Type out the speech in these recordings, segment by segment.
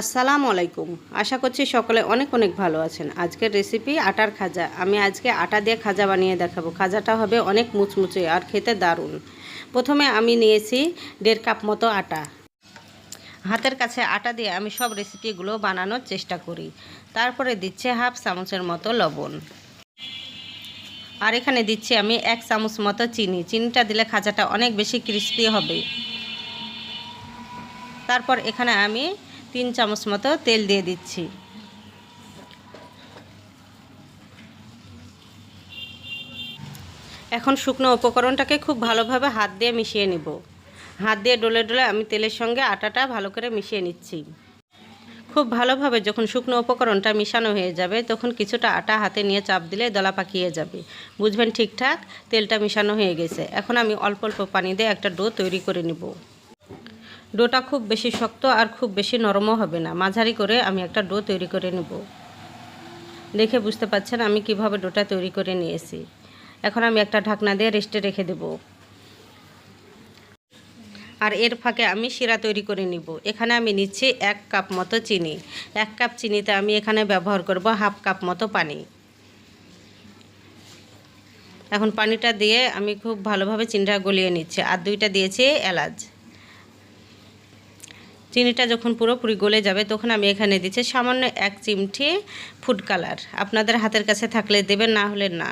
আসসালামু আলাইকুম। আশা করছি সকলে অনেক অনেক ভালো আছেন। আজকের রেসিপি আটার খাজা। আমি আজকে আটা দিয়ে খাজা বানিয়ে দেখাবো। খাজাটা হবে অনেক মুচমুচে আর খেতে দারুণ। প্রথমে আমি নিয়েছি দেড় কাপ মতো আটা। হাতের কাছে আটা দিয়ে আমি সব রেসিপিগুলো বানানোর চেষ্টা করি। তারপরে দিচ্ছে হাফ চামচের মতো লবণ। আর এখানে দিচ্ছি আমি এক চামচ মতো চিনি। চিনিটা দিলে খাজাটা অনেক বেশি ক্রিস্পি হবে। তারপর এখানে আমি তিন চামচ মতো তেল দিয়ে দিচ্ছি। এখন শুকনো উপকরণটাকে খুব ভালোভাবে হাত দিয়ে মিশিয়ে নিব। হাত দিয়ে ডলে ডলে আমি তেলের সঙ্গে আটাটা ভালো করে মিশিয়ে নিচ্ছি। খুব ভালোভাবে যখন শুকনো উপকরণটা মিশানো হয়ে যাবে, তখন কিছুটা আটা হাতে নিয়ে চাপ দিলে দলা পাকিয়ে যাবে। বুঝবেন ঠিকঠাক? তেলটা মিশানো হয়ে গেছে। এখন আমি অল্প অল্প পানি দিয়ে একটা ডো তৈরি করে নিব। ডোটা খুব বেশি শক্ত আর খুব বেশি নরমও হবে না। মাঝারি করে আমি একটা ডো তৈরি করে নেব। দেখে বুঝতে পারছেন আমি কীভাবে ডোটা তৈরি করে নিয়েছি। এখন আমি একটা ঢাকনা দিয়ে রেস্টে রেখে দেব। আর এর ফাঁকে আমি শিরা তৈরি করে নিব। এখানে আমি নিচ্ছি এক কাপ মতো চিনি। এক কাপ চিনিতে আমি এখানে ব্যবহার করব হাফ কাপ মতো পানি। এখন পানিটা দিয়ে আমি খুব ভালোভাবে চিনিটা গলিয়ে নিচ্ছি। আর দুইটা দিয়েছি এলাচ। চিনিটা যখন পুরোপুরি গলে যাবে, তখন আমি এখানে দিচ্ছি সামান্য এক চিমটি ফুড কালার আপনাদের হাতের কাছে থাকলে দেবেন, না হলে না।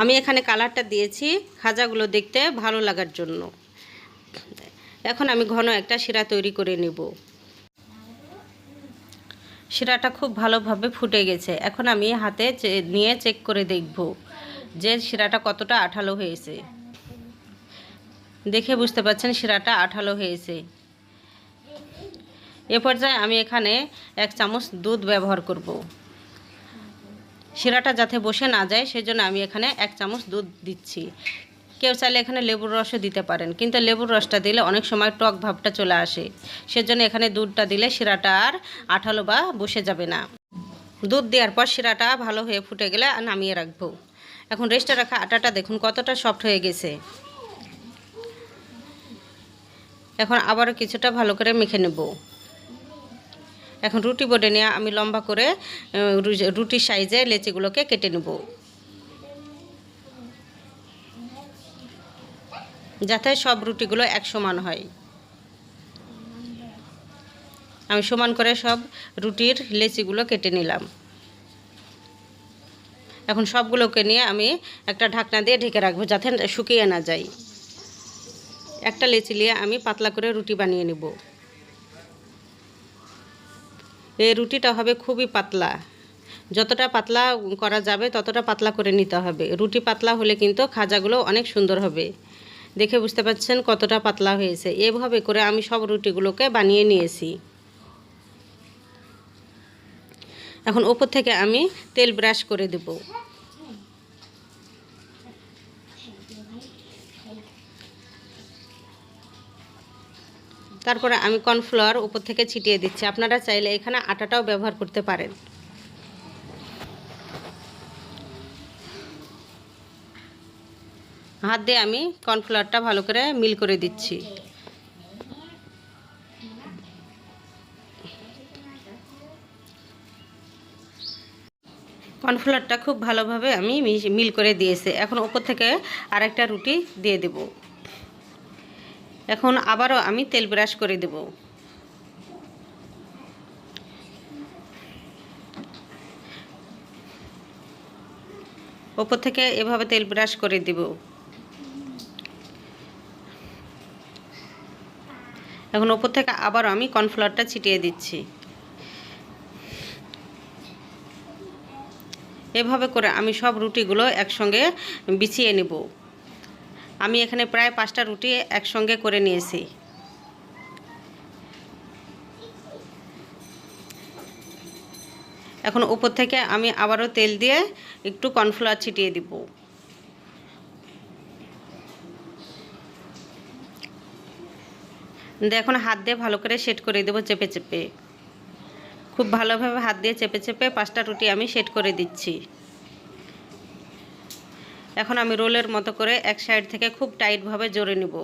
আমি এখানে কালারটা দিয়েছি খাজাগুলো দেখতে ভালো লাগার জন্য। এখন আমি ঘন একটা শিরা তৈরি করে নেব। শিরাটা খুব ভালোভাবে ফুটে গেছে। এখন আমি হাতে নিয়ে চেক করে দেখব যে শিরাটা কতটা আঠালো হয়েছে। দেখে বুঝতে পারছেন, শিরাটা আঠালো হয়েছে। এ পর্যায়ে আমি এখানে এক চামচ দুধ ব্যবহার করব। শিরাটা যাতে বসে না যায়, সেজন্য আমি এখানে এক চামচ দুধ দিচ্ছি। কেউ চাইলে এখানে লেবুর রসও দিতে পারেন, কিন্তু লেবুর রসটা দিলে অনেক সময় টক ভাবটা চলে আসে। সেজন্য এখানে দুধটা দিলে শিরাটা আর আঠালো বা বসে যাবে না। দুধ দেওয়ার পর শিরাটা ভালো হয়ে ফুটে গেলে নামিয়ে রাখব। এখন রেস্টে রাখা আটাটা দেখুন কতটা সফট হয়ে গেছে। এখন আবারও কিছুটা ভালো করে মেখে নেব। এখন রুটি বোর্ডে নিয়ে আমি লম্বা করে রুটির সাইজে লেচিগুলোকে কেটে নেব। যাতে সব রুটিগুলো এক সমান হয়। আমি সমান করে সব রুটির লেচিগুলো কেটে নিলাম। এখন সবগুলোকে নিয়ে আমি একটা ঢাকনা দিয়ে ঢেকে রাখব যাতে শুকিয়ে না যায়। একটা লেচি নিয়ে আমি পাতলা করে রুটি বানিয়ে নেব। এই রুটিটা হবে খুবই পাতলা। যতটা পাতলা করা যাবে, ততটা পাতলা করে নিতে হবে। রুটি পাতলা হলে কিন্তু খাজাগুলো অনেক সুন্দর হবে। দেখে বুঝতে পারছেন কতটা পাতলা হয়েছে? এভাবে করে আমি সব রুটিগুলোকে বানিয়ে নিয়েছি। এখন ওপর থেকে আমি তেল ব্রাশ করে দেব। তারপরে আমি কর্নফ্লাওয়ার উপর থেকে ছিটিয়ে দিচ্ছি। আপনারা চাইলে এখানে আটাটাও ব্যবহার করতে পারেন। হাত দিয়ে আমি কর্নফ্লাওয়ারটা ভালো করে মিল করে দিচ্ছি। কর্নফ্লাওয়ারটা খুব ভালোভাবে আমি মিল করে দিয়েছি। এখন ওপর থেকে আরেকটা রুটি দিয়ে দেব। এখন আবারও আমি তেল ব্রাশ করে দেব। ওপর থেকে এভাবে তেল ব্রাশ করে দেব। এখন ওপর থেকে আবারও আমি কর্নফ্লাওয়ারটা ছিটিয়ে দিচ্ছি। এভাবে করে আমি সব রুটিগুলো একসঙ্গে বিছিয়ে নেব। আমি এখানে প্রায় পাঁচটা রুটি একসঙ্গে করে নিয়েছি। এখন উপর থেকে আমি আবারও তেল দিয়ে একটু কর্নফ্লাওয়ার ছিটিয়ে দিব। এখন হাত দিয়ে ভালো করে সেট করে দেবো চেপে চেপে। খুব ভালোভাবে হাত দিয়ে চেপে চেপে পাঁচটা রুটি আমি সেট করে দিচ্ছি। এখন আমি রোলের মতো করে এক সাইড থেকে খুব টাইটভাবে জড়ে নেব।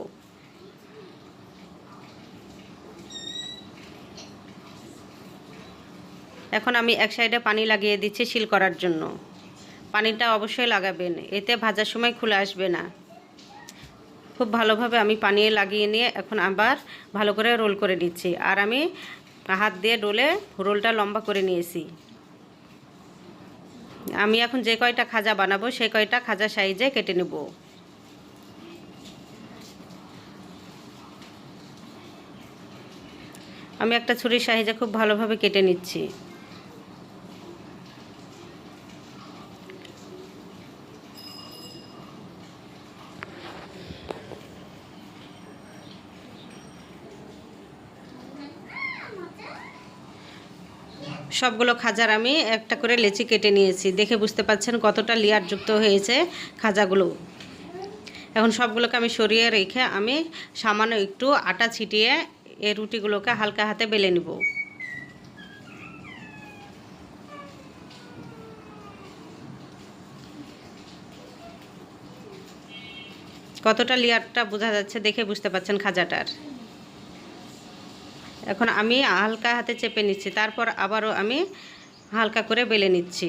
এখন আমি এক সাইডে পানি লাগিয়ে দিচ্ছি শিল করার জন্য। পানিটা অবশ্যই লাগাবেন, এতে ভাজার সময় খুলে আসবে না। খুব ভালোভাবে আমি পানি লাগিয়ে নিয়ে এখন আবার ভালো করে রোল করে নিচ্ছি। আর আমি হাত দিয়ে ডোলে রোলটা লম্বা করে নিয়েছি। আমি এখন যে কয়টা খাজা বানাবো, সে কয়টা খাজা সাইজে কেটে নেব। আমি একটা ছুরির সাইজে খুব ভালোভাবে কেটে নিচ্ছি। সবগুলো খাজার আমি একটা করে লেচি কেটে নিয়েছি। দেখে বুঝতে পাচ্ছেন কতটা লেয়ারযুক্ত হয়েছে খাজাগুলো। এখন সবগুলোকে আমি সরিয়ে রেখে আমি সামান্য একটু আটা ছিটিয়ে এই রুটিগুলোকে হালকা হাতে বেলে নিব। কতটা লেয়ারটা বোঝা যাচ্ছে দেখে বুঝতে পাচ্ছেন খাজাটার। এখন আমি হালকা হাতে চেপে নিচ্ছি, তারপর আবারও আমি হালকা করে বেলে নিচ্ছি।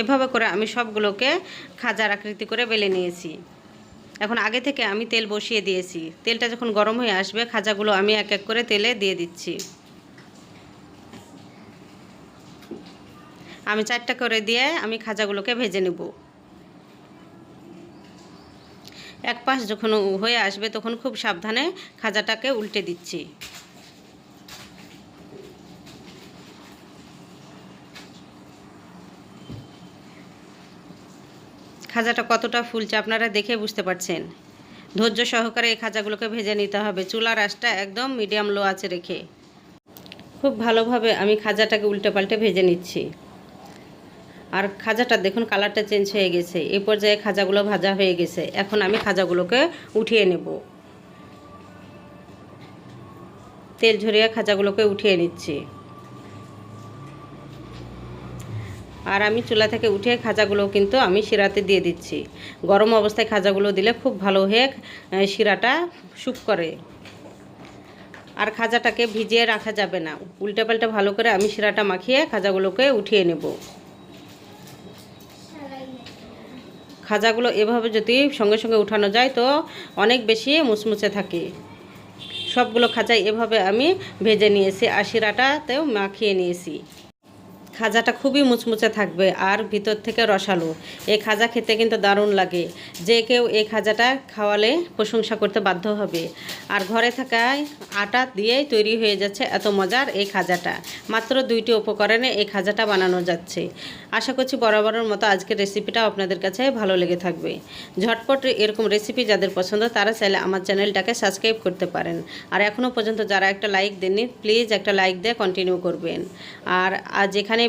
এভাবে করে আমি সবগুলোকে খাজার আকৃতি করে বেলে নিয়েছি। এখন আগে থেকে আমি তেল বসিয়ে দিয়েছি। তেলটা যখন গরম হয়ে আসবে, খাজাগুলো আমি এক এক করে তেলে দিয়ে দিচ্ছি। আমি চারটা করে দিয়ে আমি খাজাগুলোকে ভেজে নেব। এক পাশ যখন হয়ে আসবে, তখন খুব সাবধানে খাজাটাকে উল্টে দিচ্ছি। খাজাটা কতটা ফুলছে আপনারা দেখে বুঝতে পারছেন। ধৈর্য সহকারে এই খাজাগুলোকে ভেজে নিতে হবে। চুলার আঁচটা একদম মিডিয়াম লো আছে রেখে। খুব ভালোভাবে আমি খাজাটাকে উল্টে পাল্টে ভেজে নিচ্ছি। আর খাজাটা দেখুন কালারটা চেঞ্জ হয়ে গেছে। এই পর্যায়ে খাজাগুলো ভাজা হয়ে গেছে। এখন আমি খাজাগুলোকে উঠিয়ে নেব। তেল ঝরিয়ে খাজাগুলোকে উঠিয়ে নিচ্ছি। আর আমি চুলা থেকে উঠে খাজাগুলো কিন্তু আমি শিরাতে দিয়ে দিচ্ছি। গরম অবস্থায় খাজাগুলো দিলে খুব ভালো হয়ে শিরাটা সুপ করে। আর খাজাটাকে ভিজিয়ে রাখা যাবে না। উল্টে পাল্টে ভালো করে আমি শিরাটা মাখিয়ে খাজাগুলোকে উঠিয়ে নেব। খাজাগুলো এভাবে যদি সঙ্গে সঙ্গে উঠানো যায় তো অনেক বেশি মুচমুচে থাকে। সবগুলো খাজাই এভাবে আমি ভেজে নিয়েছি, আর শিরাটাতেও মাখিয়ে নিয়েছি। খাজাটা খুবই মুচমুচে থাকবে আর ভিতর থেকে রসালো। এই খাজা খেতে কিন্তু দারুণ লাগে। যে কেউ এই খাজাটা খাওয়ালে প্রশংসা করতে বাধ্য হবে। আর ঘরে থাকায় আটা দিয়েই তৈরি হয়ে যাচ্ছে এত মজার এই খাজাটা। মাত্র দুইটি উপকরণে এই খাজাটা বানানো যাচ্ছে। আশা করছি বরাবরের মতো আজকের রেসিপিটা আপনাদের কাছে ভালো লেগে থাকবে। ঝটপট এরকম রেসিপি যাদের পছন্দ তারা চাইলে আমার চ্যানেলটাকে সাবস্ক্রাইব করতে পারেন। আর এখনও পর্যন্ত যারা একটা লাইক দেননি, প্লিজ একটা লাইক দিয়ে কন্টিনিউ করবেন। আর আজ এখানে